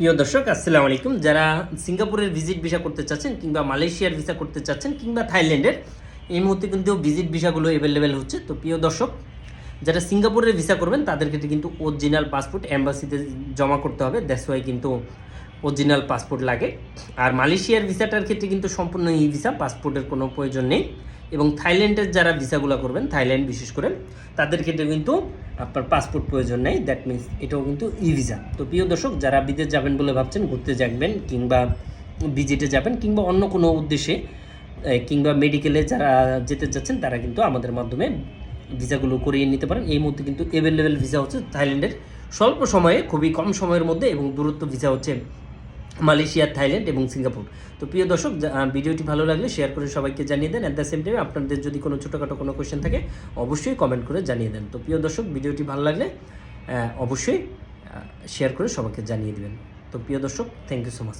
প্রিয় দর্শক, আসসালামু আলাইকুম। যারা সিঙ্গাপুরের ভিজিট ভিসা করতে চাচ্ছেন কিংবা মালয়েশিয়ার ভিসা করতে চাচ্ছেন কিংবা থাইল্যান্ডের, এই মুহূর্তে কিন্তু ভিজিট ভিসাগুলো অ্যাভেলেবেল হচ্ছে। তো প্রিয় দর্শক, যারা সিঙ্গাপুরের ভিসা করবেন, তাদের ক্ষেত্রে কিন্তু অরিজিনাল পাসপোর্ট অ্যাম্বাসিতে জমা করতে হবে। দ্যাটস ওয়াই কিন্তু অরিজিনাল পাসপোর্ট লাগে। আর মালয়েশিয়ার ভিসাটার ক্ষেত্রে কিন্তু সম্পূর্ণ ই ভিসা পাসপোর্টের কোনো প্রয়োজন নেই। এবং থাইল্যান্ডের যারা ভিসাগুলো করবেন, থাইল্যান্ড বিশেষ করে, তাদের ক্ষেত্রে কিন্তু আপনার পাসপোর্ট প্রয়োজন নেই। দ্যাট মিন্স এটাও কিন্তু ই ভিসা তো প্রিয় দর্শক, যারা বিদেশ যাবেন বলে ভাবছেন, ঘুরতে যাবেন কিংবা ভিজিটে যাবেন কিংবা অন্য কোনো উদ্দেশ্যে কিংবা মেডিকেলে যারা যেতে চাচ্ছেন তারা কিন্তু আমাদের মাধ্যমে ভিসাগুলো করিয়ে নিতে পারেন। এই মুহূর্তে কিন্তু অ্যাভেলেবেল ভিসা হচ্ছে থাইল্যান্ডের স্বল্প সময়ে, খুবই কম সময়ের মধ্যে এবং দূরত্ব ভিসা হচ্ছে মালয়েশিয়া, থাইল্যান্ড এবং সিঙ্গাপুর। তো প্রিয় দর্শক ভিডিওটি ভালো লাগলে শেয়ার করে সবাইকে জানিয়ে দেন। অ্যাট দ্য সেম টাইম আপনাদের যদি কোনো ছোটোখাটো কোনো কোয়েশ্চেন থাকে, অবশ্যই কমেন্ট করে জানিয়ে দেন। তো প্রিয় দর্শক, ভিডিওটি ভালো লাগলে অবশ্যই শেয়ার করে সবাইকে জানিয়ে দেবেন। তো প্রিয় দর্শক থ্যাংক ইউ সো মাচ